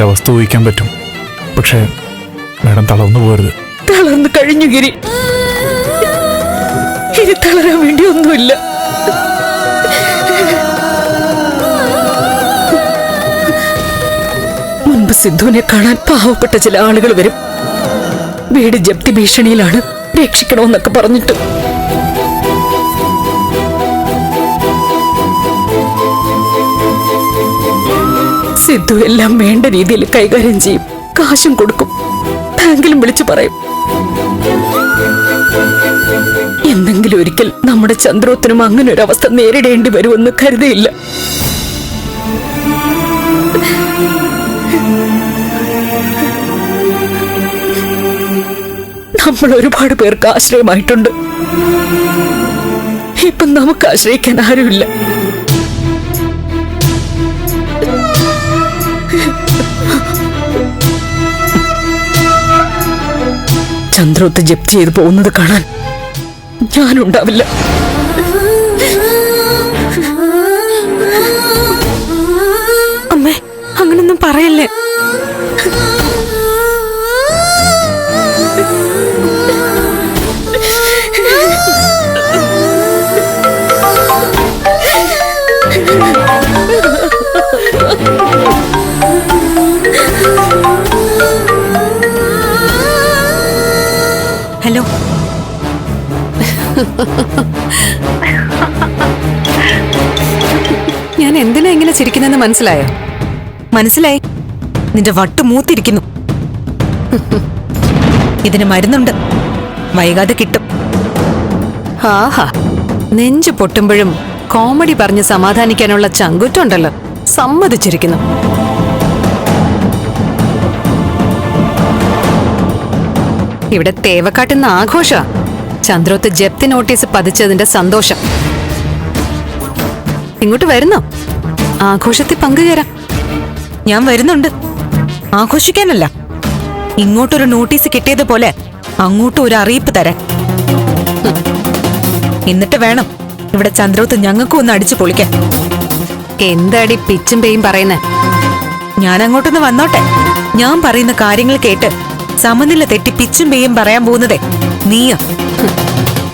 ഒരവസ്ഥ ഊഹിക്കാൻ പറ്റും. പക്ഷേ മാഡം തളർന്നു പോരുത് തളർന്നു കഴിഞ്ഞു ഗിരി. ഇനി തളരാൻ വേണ്ടി ഒന്നുമില്ല. മുൻപ് സിദ്ധുവിനെ കാണാൻ പാവപ്പെട്ട ചില ആളുകൾ വരും. വീട് ജപ്തി ഭീഷണിയിലാണ്. രക്ഷിക്കണമെന്നൊക്കെ പറഞ്ഞിട്ട്. സിദ്ധു എല്ലാം വേണ്ട രീതിയിൽ കൈകാര്യം ചെയ്യും. കാശും കൊടുക്കും. ബാങ്കിലും വിളിച്ചു പറയും. എന്തെങ്കിലും ഒരിക്കൽ നമ്മുടെ ചന്ദ്രോത്തിനും അങ്ങനെ ഒരു അവസ്ഥ നേരിടേണ്ടി വരുമെന്ന് കരുതിയില്ല. നമ്മൾ ഒരുപാട് പേർക്ക് ആശ്രയമായിട്ടുണ്ട്. ഇപ്പം നമുക്ക് ആശ്രയിക്കാൻ ആരുമില്ല. ചന്ദ്രോത്ത് ജപ്തി ചെയ്ത് പോകുന്നത് കാണാൻ ഞാനുണ്ടാവില്ല. അമ്മേ അങ്ങനൊന്നും പറയല്ലേ? ഞാൻ എന്തിനാ ഇങ്ങനെ ചിരിക്കുന്നെന്ന് മനസ്സിലായോ? മനസ്സിലായി. നിന്റെ വട്ട് മൂത്തിരിക്കുന്നു. ഇതിന് മരുന്നുണ്ട്. വൈകാതെ കിട്ടും. ആഹാ. നെഞ്ച് പൊട്ടുമ്പോഴും കോമഡി പറഞ്ഞ് സമാധാനിക്കാനുള്ള ചങ്കുറ്റുണ്ടല്ലോ. സമ്മതിച്ചിരിക്കുന്നു. ഇവിടെ തേവക്കാട്ടുന്ന ആഘോഷ. ചന്ദ്രോത്ത് ജപ്തി നോട്ടീസ് പതിച്ചതിന്റെ സന്തോഷം. ഇങ്ങോട്ട് വരുന്നോ? ആഘോഷത്തിൽ പങ്കുചേരാം ഞാൻ വരുന്നുണ്ട്. ആഘോഷിക്കാനല്ല. ഇങ്ങോട്ടൊരു നോട്ടീസ് കിട്ടിയതുപോലെ അങ്ങോട്ടും ഒരു അറിയിപ്പ് തരാൻ. എന്നിട്ട് വേണം ഇവിടെ ചന്ദ്രോത്ത് ഞങ്ങൾക്കും ഒന്ന് അടിച്ചു പൊളിക്കാൻ. എന്താടി പിച്ചും പേയും പറയുന്നേ? ഞാൻ അങ്ങോട്ടൊന്ന് വന്നോട്ടെ. ഞാൻ പറയുന്ന കാര്യങ്ങൾ കേട്ട് സമനില തെറ്റി പിച്ചും പേയും പറയാൻ പോകുന്നതേ. നീയാ?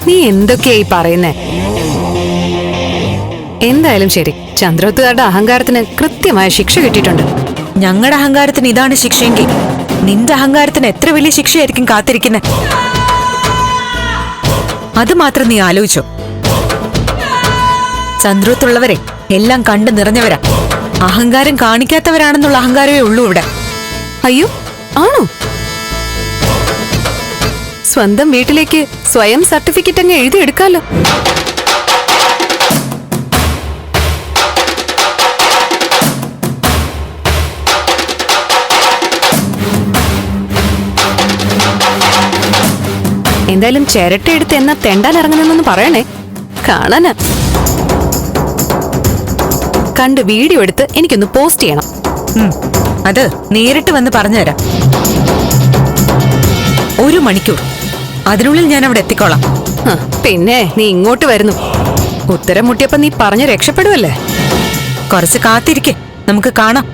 നീ എന്തൊക്കെയായി പറയുന്നേ? എന്തായാലും ശരി. ചന്ദ്രോത്തുകാരുടെ അഹങ്കാരത്തിന് കൃത്യമായ ശിക്ഷ കിട്ടിയിട്ടുണ്ട്. ഞങ്ങളുടെ അഹങ്കാരത്തിന് ഇതാണ് ശിക്ഷയെങ്കിൽ നിന്റെ അഹങ്കാരത്തിന് എത്ര വലിയ ശിക്ഷയായിരിക്കും കാത്തിരിക്കുന്നത് അത് മാത്രം നീ ആലോചിച്ചോ. ചന്ദ്രത്തുള്ളവരെ എല്ലാം കണ്ടു നിറഞ്ഞവരാ. അഹങ്കാരം കാണിക്കാത്തവരാണെന്നുള്ള അഹങ്കാരമേ ഉള്ളൂ ഇവിടെ. അയ്യോ ആണോ? സ്വന്തം വീട്ടിലേക്ക് സ്വയം സർട്ടിഫിക്കറ്റ് അങ്ങ് എഴുതിയെടുക്കാലോ എന്തായാലും ചിരട്ട എടുത്ത് എന്നാ തെണ്ടാൻ ഇറങ്ങുന്നെന്ന് പറയണേ. കാണാന. കണ്ട് വീഡിയോ എടുത്ത് എനിക്കൊന്ന് പോസ്റ്റ് ചെയ്യണം. അത് നേരിട്ട് വന്ന് പറഞ്ഞുതരാം. ഒരു മണിക്കൂർ. അതിനുള്ളിൽ ഞാൻ അവിടെ എത്തിക്കോളാം പിന്നെ നീ ഇങ്ങോട്ട് വരുന്നു. ഉത്തരം മുട്ടിയപ്പോ നീ പറഞ്ഞു രക്ഷപ്പെടുവല്ലേ? കുറച്ച് കാത്തിരിക്കെ. നമുക്ക് കാണാം.